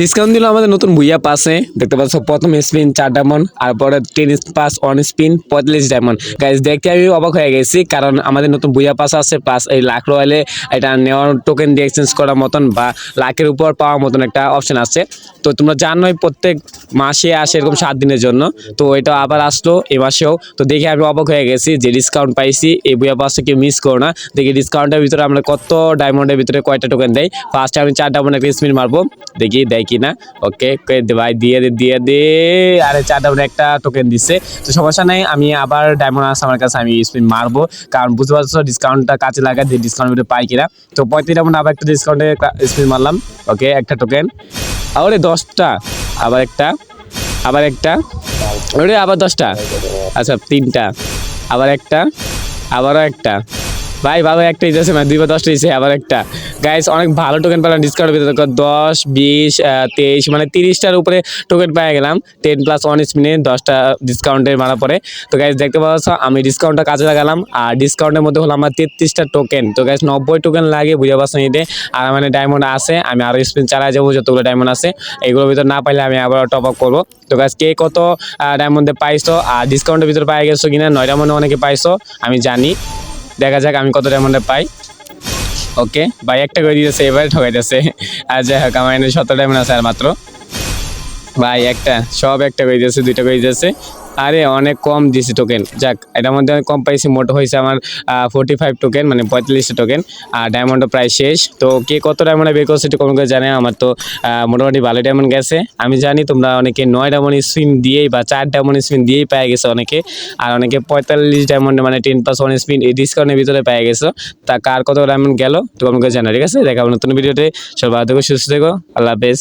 Discount দিল আমাদের নতুন ভুইয়া পাসে দেখতে পাচ্ছ, প্রথম স্পিন চার ডায়মন্ড আর পরে টেন পাস অন স্পিন পঁয়তাল্লিশ ডায়মন্ড গাইজ দেখতে আমি অবাক হয়ে গেছি, কারণ আমাদের নতুন ভুইয়া পাস আছে প্লাস এই লাখ রয়েলে এটা নেওয়ার টোকেন দিয়ে এক্সচেঞ্জ করার মতন বা লাখের উপর পাওয়ার মতন একটা অপশন আছে। তো তোমরা জানোই প্রত্যেক মাসে আসে এরকম সাত দিনের জন্য। তো এটা আবার আসলো এ মাসেও। তো দেখে আমি অবাক হয়ে গেছি যে ডিসকাউন্ট পাইছি, এই ভুইয়া পাসটা কেউ মিস করো না। দেখি ডিসকাউন্টের ভিতরে আমরা কত ডায়মন্ডের ভিতরে কয়টা টোকেন দেয়। ফার্স্টে আমি চার ডায়মন্ড একটা স্পিন মারবো। দেখি। দেয় কি না ওকে ভাই দিয়ে দে দিয়ে দে। আরে চার ডায়মন্ড একটা টোকেন দিচ্ছে তো সমস্যা নাই, আমি আবার ডায়মন্ড আছে আমার কাছে, আমি স্পিন মারবো। কারণ বুঝতে পারছ ডিসকাউন্টটা কাজে লাগা যে ডিসকাউন্ট পাই কিনা। তো পঁয়ত্রিশ ডায়মন্ড আবার একটা ডিসকাউন্টে স্পিন মারলাম। ওকে একটা টোকেন আরে দশটা। আবার একটা। আবার একটা। ওরে আবার দশটা। আচ্ছা তিনটা। আবার একটা। আবারও একটা। ভাই, ভালো একটা ইচ্ছে না দুইবার দশটা ইচ্ছে আবার একটা। গাইস অনেক ভালো টোকেন পেলাম ডিসকাউন্ট ভিতরে দশ, বিশ তেইশ মানে তিরিশটার উপরে টোকেন পেয়ে গেলাম। টেন প্লাস ওয়ান স্পিনে দশটা ডিসকাউন্টের মারা পরে। তো গাইস দেখতে পাচ্ছ, আমি ডিসকাউন্টটা কাজে লাগালাম, আর ডিসকাউন্টের মধ্যে হলো আমার তেত্রিশটা টোকেন তো গাইস নব্বই টোকেন লাগে, বুঝে পারছ নিতে আর মানে ডায়মন্ড আছে, আমি আরও স্পিন চালাই যাব, যতগুলো ডায়মন্ড আছে। এগুলোর ভিতরে না পাইলে আমি আবার টপ আপ করব। তো গাছ কে কত ডায়মন্ডে পাইছো? আর ডিসকাউন্টের ভিতরে পাই গেছো কিনা? নয় ডায়মন্ডে অনেকে পাইছো, আমি জানি। দেখা যাক আমি কত ডায়মন্ডে পাই। ওকে ভাই একটা করে দিয়েছে, এবারে ঠকাইতেছে। আর যাই হোক, আমার এনে সতেরো ডায়মন্ড আছে আর মাত্র। ভাই, একটা, সব একটা করে আছে দুইটা করে আছে আরে, অনেক কম দিয়েছে টোকেন যাক, এটার মধ্যে অনেক কম পাইছি, মোট হয়েছে আমার ফোর্টি ফাইভ টোকেন মানে পঁয়তাল্লিশটা টোকেন আর ডায়মন্ডও প্রায় শেষ। তো কে কত ডায়মন্ডে বের করছে একটু করে জানে আমার তো মোটামুটি ভালো ডায়মন্ড গেছে। আমি জানি তোমরা অনেকে নয় ডায়মন্ড স্পিন দিয়েই বা চার ডায়মন্ড স্পিন দিয়েই পেয়ে গেছে অনেকে, আর অনেকে পঁয়তাল্লিশ ডায়মন্ডে মানে টেন পাস ওয়ান স্পিন এই ডিসকাউন্টের ভিতরে পেয়ে গেছো। তা কার কত ডায়মন্ড গেল তো আমাকে জানা ঠিক আছে? দেখা নতুন ভিডিওতে সবাই ভালো থেকো, সুস্থ থেকো। আল্লাহ হাফেজ।